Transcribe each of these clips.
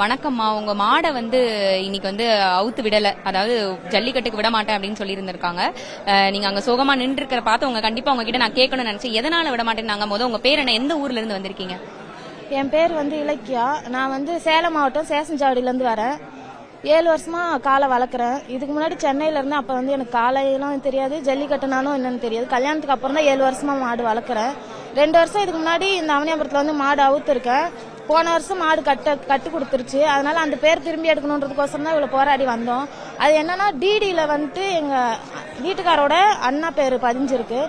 வணக்கம்மா. உங்க மாடை வந்து இன்னைக்கு வந்து அவுத்து விடல. அதாவது ஜல்லிக்கட்டுக்கு விட மாட்டேன் அப்படின்னு சொல்லி இருந்திருக்காங்க நீங்க அங்க சோகமா நின்று இருக்கிற பார்த்து உங்க கண்டிப்பா உங்ககிட்ட நான் கேட்கணும்னு நினைச்சேன் எதனால விட மாட்டேன்னாங்க? முத உங்க பேர் என்ன? எந்த ஊர்ல இருந்து வந்திருக்கீங்க? என் பேர் வந்து இலக்கியா. நான் வந்து சேலம் மாவட்டம் சேசஞ்சாவடியிலேருந்து வரேன். ஏழு வருஷமா காலை வளர்க்குறேன். இதுக்கு முன்னாடி சென்னையில இருந்து அப்போ வந்து எனக்கு காலையெல்லாம் தெரியாது ஜல்லிக்கட்டுனாலும் என்னன்னு தெரியாது. கல்யாணத்துக்கு அப்புறம் தான் ஏழு வருஷமா மாடு வளர்க்குறேன். ரெண்டு வருஷம் இதுக்கு முன்னாடி இந்த அவனியாபுரத்தில் வந்து மாடு அவுத்துருக்கேன். போன வருஷம் மாடு கட்ட கட்டு கொடுத்துருச்சு. அதனால அந்த பேர் திரும்பி எடுக்கணுன்றதுக்கோசரம் தான் இவ்வளோ போராடி வந்தோம். அது என்னன்னா டிடியில் வந்துட்டு எங்கள் வீட்டுக்காரோட அண்ணா பேர் பதிஞ்சிருக்கு.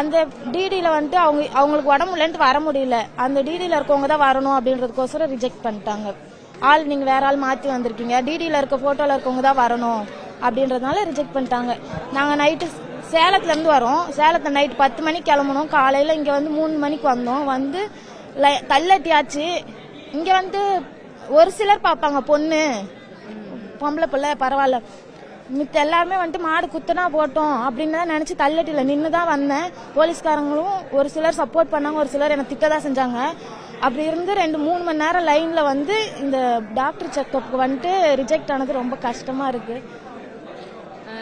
அந்த டிடியில் வந்துட்டு அவங்க அவங்களுக்கு உடம்பு இல்லைன்ட்டு வர முடியல. அந்த டிடியில் இருக்கவங்க தான் வரணும் அப்படின்றதுக்கோசரம் ரிஜெக்ட் பண்ணிட்டாங்க. ஆள் நீங்கள் வேற ஆள் மாற்றி வந்திருக்கீங்க. டிடியில் இருக்க ஃபோட்டோவில் இருக்கவங்க தான் வரணும் அப்படின்றதுனால ரிஜெக்ட் பண்ணிட்டாங்க. நாங்கள் நைட்டு சேலத்துலேருந்து வரோம். சேலத்தில் நைட் பத்து மணிக்கு கிளம்பணும். காலையில் இங்கே வந்து மூணு மணிக்கு வந்தோம். வந்து லை- தள்ளட்டியாச்சு. இங்கே வந்து ஒரு சிலர் பார்ப்பாங்க பொண்ணு. பொம்பளை பிள்ளை பரவாயில்ல. மித்த எல்லாருமே வந்துட்டு மாடு குத்துனா போட்டோம் அப்படின்னு தான் நினச்சி தள்ளட்டியில் நின்று தான் வந்தேன். போலீஸ்காரங்களும் ஒரு சிலர் சப்போர்ட் பண்ணாங்க ஒரு சிலர் என்னை திட்ட தான் செஞ்சாங்க. அப்படி இருந்து ரெண்டு மூணு மணி நேரம் லைனில் வந்து இந்த டாக்டர் செக்கப்புக்கு வந்துட்டு ரிஜெக்ட் ஆனது ரொம்ப கஷ்டமாக இருக்குது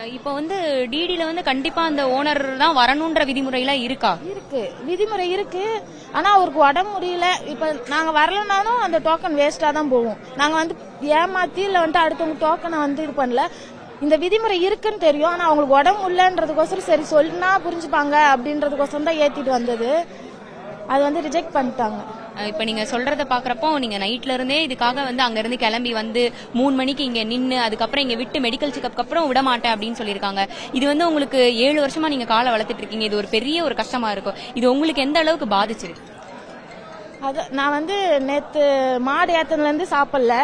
இப்போ வந்து டிடியில வந்து கண்டிப்பா அந்த ஓனர் தான் வரணும்ன்ற விதிமுறையெல்லாம் இருக்கா? இருக்கு. விதிமுறை இருக்கு. ஆனா அவருக்கு உடம்பு முடியல. இப்ப நாங்க வரலனாலும் அந்த டோக்கன் வேஸ்டா தான் போகும். நாங்க வந்து ஏமாத்தி இல்ல வந்துட்டு அடுத்தவங்க டோக்கனை வந்து இது பண்ணல. இந்த விதிமுறை இருக்குன்னு தெரியும். ஆனா அவங்களுக்கு உடம்பு இல்லைன்றதுக்கோசரம் சரி சொன்னா புரிஞ்சுப்பாங்க அப்படின்றதுக்கோசரம் தான் ஏத்திட்டு வந்தது. அது வந்து ரிஜெக்ட் பண்ணிட்டாங்க. இப்ப நீங்க சொல்றத பாக்குறப்போ நீங்க நைட்ல இருந்தே இதுக்காக வந்து அங்க இருந்து கிளம்பி வந்து மூணு மணிக்கு இங்க நின்னு அதுக்கப்புறம் இங்க விட்டு மெடிக்கல் செக்அப் அப்புறம் விட மாட்டேன் அப்படின்னு சொல்லியிருக்காங்க. இது வந்து உங்களுக்கு ஏழு வருஷமா நீங்க காலை வளர்த்துட்டு இருக்கீங்க. இது ஒரு பெரிய ஒரு கஷ்டமா இருக்கும். இது உங்களுக்கு எந்த அளவுக்கு பாதிச்சிருக்கு அது நான் வந்து நேத்து மாடு ஏத்ததுல இருந்து சாப்பிடல.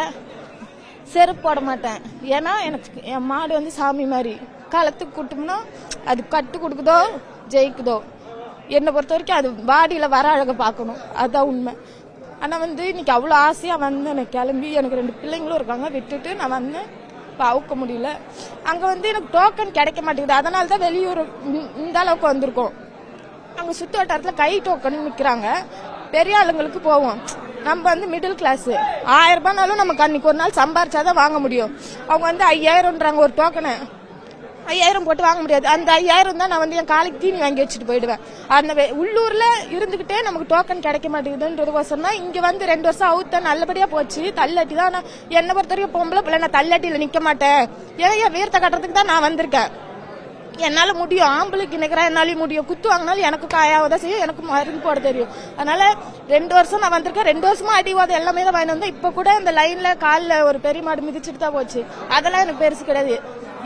செருப்பு போட மாட்டேன். ஏன்னா எனக்கு என் மாடு வந்து சாமி மாதிரி. காலத்துக்கு கூட்டோம்னா அது கட்டு கொடுக்குதோ ஜெயிக்குதோ. என்னை பொறுத்த வரைக்கும் அது பாடியில் வர அழகை பார்க்கணும். அதுதான் உண்மை. ஆனால் வந்து இன்னைக்கு அவ்வளோ ஆசையாக வந்து எனக்கு கிளம்பி எனக்கு ரெண்டு பிள்ளைங்களும் இருக்காங்க விட்டுட்டு நான் வந்து இப்போ அவுக்க முடியல. அங்கே வந்து எனக்கு டோக்கன் கிடைக்க மாட்டேங்குது. அதனால தான் வெளியூர் இந்த- அளவுக்கு வந்திருக்கோம். அங்கே சுற்று வட்டாரத்தில் கை டோக்கன் நிற்கிறாங்க பெரிய ஆளுங்களுக்கு போவோம். நம்ம வந்து மிடில் கிளாஸு ஆயிரம் ரூபாய்னாலும் நமக்கு அன்னைக்கு ஒரு நாள் சம்பாரிச்சாதான் வாங்க முடியும். அவங்க வந்து ஐயாயிரம்ன்றாங்க ஒரு டோக்கனை ஐயாயிரம் போட்டு வாங்க முடியாது. அந்த ஐயாயிரம் தான் நான் வந்து என் காலைக்கு தீனி வாங்கி வச்சுட்டு போயிடுவேன். அந்த உள்ளூரில் உள்ளூர்ல இருந்துகிட்டே நமக்கு டோக்கன் கிடைக்க மாட்டேங்குதுன்றதுக்கோசரம் தான் இங்க வந்து ரெண்டு வருஷம் அவுத்த நல்லபடியா போச்சு. தள்ளாட்டி தான் நான் என்னை பொறுத்த வரைக்கும் பொம்பளை பிள்ளை நான் தள்ளாட்டியில் நிக்க மாட்டேன். ஏன் என் வீரத்தை கட்டுறதுக்கு தான் நான் வந்திருக்கேன். என்னால முடியும். ஆம்பளைக்கு நிக்கிறேன் என்னாலையும் முடியும். குத்து வாங்கினாலும் எனக்கு காயாவதான் செய்யும் எனக்கு மருந்து போட தெரியும். அதனால ரெண்டு வருஷம் நான் வந்திருக்கேன். ரெண்டு வருஷமா அடிவாதம் எல்லாமே தான் வாங்கி வந்தேன். இப்ப கூட இந்த லைன்ல காலில் ஒரு பெரிய மாடு மிதிச்சிட்டு தான் போச்சு. அதெல்லாம் எனக்கு பெருசு கிடையாது.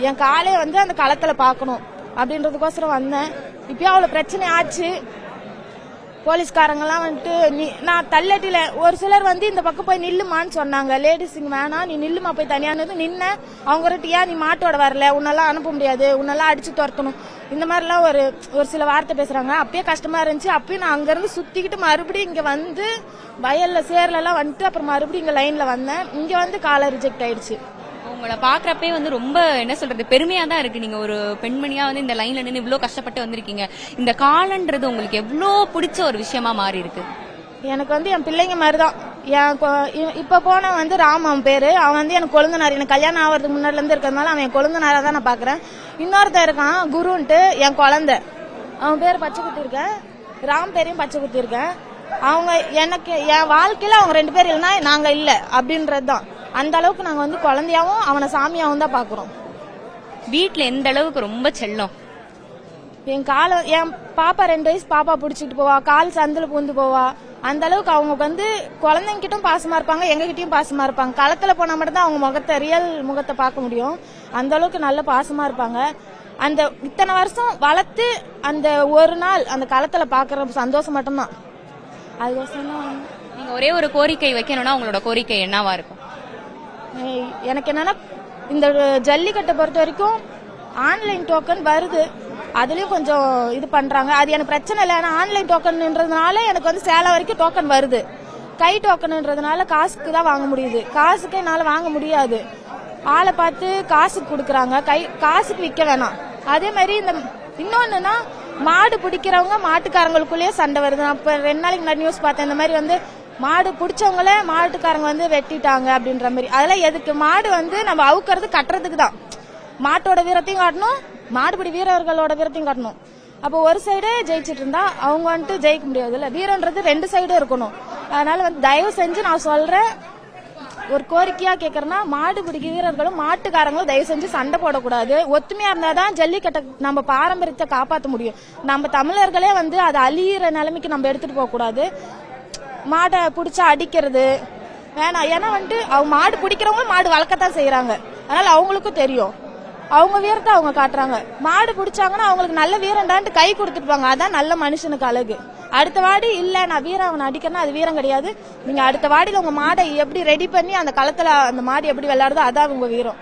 என் காலே வந்து அந்த களத்துல பார்க்கணும் அப்படின்றதுக்கோசரம் வந்தேன். இப்பயும் அவ்வளவு பிரச்சனை ஆச்சு. போலீஸ்காரங்கெல்லாம் வந்துட்டு நீ நான் தள்ளட்டில. ஒரு சிலர் வந்து இந்த பக்கம் போய் நில்லுமான்னு சொன்னாங்க. லேடிஸ் இங்க வேணாம் நீ நில்லுமா? போய் தனியானது நின்ன அவங்க கிட்ட ஏன் நீ மாட்டோட வரல. உன்னெல்லாம் அனுப்ப முடியாது. உன்னெல்லாம் அடிச்சு துரத்தணும். இந்த மாதிரிலாம் ஒரு ஒரு சில வார்த்தை பேசுறாங்க. அப்பயே கஷ்டமா இருந்துச்சு. அப்பயும் நான் அங்கிருந்து சுத்திக்கிட்டு மறுபடியும் இங்க வந்து வயல்ல சேர்ல எல்லாம் வந்துட்டு அப்புறம் மறுபடியும் இங்க லைன்ல வந்தேன். இங்க வந்து காலை ரிஜெக்ட் ஆயிடுச்சு. உங்களை பாக்குறப்பே வந்து ரொம்ப என்ன சொல்றது பெருமையா தான் இருக்கு. நீங்க ஒரு பெண்மணியா வந்து இந்த லைன்ல நின்று இவ்வளவு கஷ்டப்பட்டு வந்திருக்கீங்க. இந்த காலன்றது உங்களுக்கு எவ்வளோ பிடிச்ச ஒரு விஷயமா மாறி இருக்கு? எனக்கு வந்து என் பிள்ளைங்க மாதிரி தான் என் கொ- இப்ப போன வந்து ராம் அவன் பேரு. அவன் வந்து எனக்கு கொழுந்தனார். எனக்கு கல்யாணம் ஆகிறதுக்கு முன்னாடில இருந்து இருக்கிறதுனால அவன் என் கொழுந்தனாரா தான் நான் பாக்குறேன். இன்னொருத்தன் இருக்கான் குருன்ட்டு என் குழந்தை. அவன் பேர் பச்சை குத்திருக்கேன் ராம் பேரையும் பச்சை குத்திருக்கேன் அவங்க எனக்கு என் வாழ்க்கையில அவங்க ரெண்டு பேர் இல்லைன்னா நாங்க இல்ல அப்படின்றது தான் அந்த அளவுக்கு நாங்க வந்து குழந்தையாவும் அவனை சாமியாவும் தான் பாக்குறோம். வீட்ல எந்த அளவுக்கு ரொம்ப செல்லம். என் காலை என் பாப்பா ரெண்டு வயசு பாப்பா பிடிச்சிட்டு போவா கால் சந்தில பூந்து போவா. அந்த அளவுக்கு அவங்க வந்து குழந்தைங்க கிட்டும் பாசமா இருப்பாங்க எங்க கிட்டயும் பாசமா இருப்பாங்க. களத்துல போனா மட்டும் தான் அவங்க முகத்தை ரியல் முகத்தை பார்க்க முடியும். அந்த அளவுக்கு நல்ல பாசமா இருப்பாங்க. அந்த இத்தனை வருஷம் வளர்த்து அந்த ஒரு நாள் அந்த களத்துல பாக்குற சந்தோஷம் மட்டும்தான். அதுக்கோசரம் தான் நீங்க ஒரே ஒரு கோரிக்கை வைக்கணும்னா உங்களோட கோரிக்கை என்னவா இருக்கும்? எனக்கு என்னன்னா இந்த ஜல்லிக்கட்டை பொறுத்த வரைக்கும் ஆன்லைன் டோக்கன் வருது. அதுலயும் கொஞ்சம் இது பண்றாங்க. அது எனக்கு பிரச்சனை இல்லை. ஏன்னா ஆன்லைன் டோக்கன்ன்றதுனால எனக்கு வந்து சேலம் வரைக்கும் டோக்கன் வருது. கை டோக்கன்ன்றதுனால காசுக்கு தான் வாங்க முடியுது. காசுக்கு என்னால வாங்க முடியாது. ஆளை பார்த்து காசுக்கு கொடுக்குறாங்க. கை காசுக்கு விற்க வேணாம். அதே மாதிரி இந்த இன்னொன்னுன்னா மாடு பிடிக்கிறவங்க மாட்டுக்காரங்களுக்குள்ளேயே சண்டை வருது. நான் இப்ப ரெண்டு நாளைக்கு முன்னாடி நியூஸ் பார்த்தேன். இந்த மாதிரி வந்து மாடு பிடிச்சவங்களே மாட்டுக்காரங்க வந்து வெட்டிட்டாங்க அப்படின்ற மாதிரி. அதெல்லாம் எதுக்கு? மாடு வந்து நம்ம அவுக்கிறது கட்டுறதுக்கு தான். மாட்டோட வீரத்தையும் காட்டணும் மாடுபிடி வீரர்களோட வீரத்தையும் காட்டணும். அப்போ ஒரு சைடே ஜெயிச்சுட்டு இருந்தா அவங்க வந்துட்டு ஜெயிக்க முடியாதுல்ல. வீரன்றது ரெண்டு சைடும் இருக்கணும். அதனால வந்து தயவு செஞ்சு நான் சொல்றேன் ஒரு கோரிக்கையா கேக்குறேன்னா மாடு பிடிக்க வீரர்களும் மாட்டுக்காரங்களும் தயவு செஞ்சு சண்டை போடக்கூடாது. ஒத்துமையா இருந்தாதான் ஜல்லிக்கட்டை நம்ம பாரம்பரியத்தை காப்பாற்ற முடியும். நம்ம தமிழர்களே வந்து அதை அழியிற நிலைமைக்கு நம்ம எடுத்துட்டு போக கூடாது மாடை பிடிச்சா அடிக்கிறது வேணாம். ஏன்னா வந்துட்டு அவங்க மாடு பிடிக்கிறவங்க மாடு வளர்க்கத்தான் செய்யறாங்க அதனால அவங்களுக்கும் தெரியும். அவங்க வீரத்தை அவங்க காட்டுறாங்க. மாடு பிடிச்சாங்கன்னா அவங்களுக்கு நல்ல வீரண்டான்ட்டு கை கொடுத்துருப்பாங்க. அதான் நல்ல மனுஷனுக்கு அழகு. அடுத்த வாடி இல்ல நான் வீரம் அவனை அடிக்கிறேன்னா அது வீரம் கிடையாது. நீங்க அடுத்த வாடியில உங்க மாடை எப்படி ரெடி பண்ணி அந்த களத்துல அந்த மாடு எப்படி விளையாடுதோ அதான் உங்க வீரம்.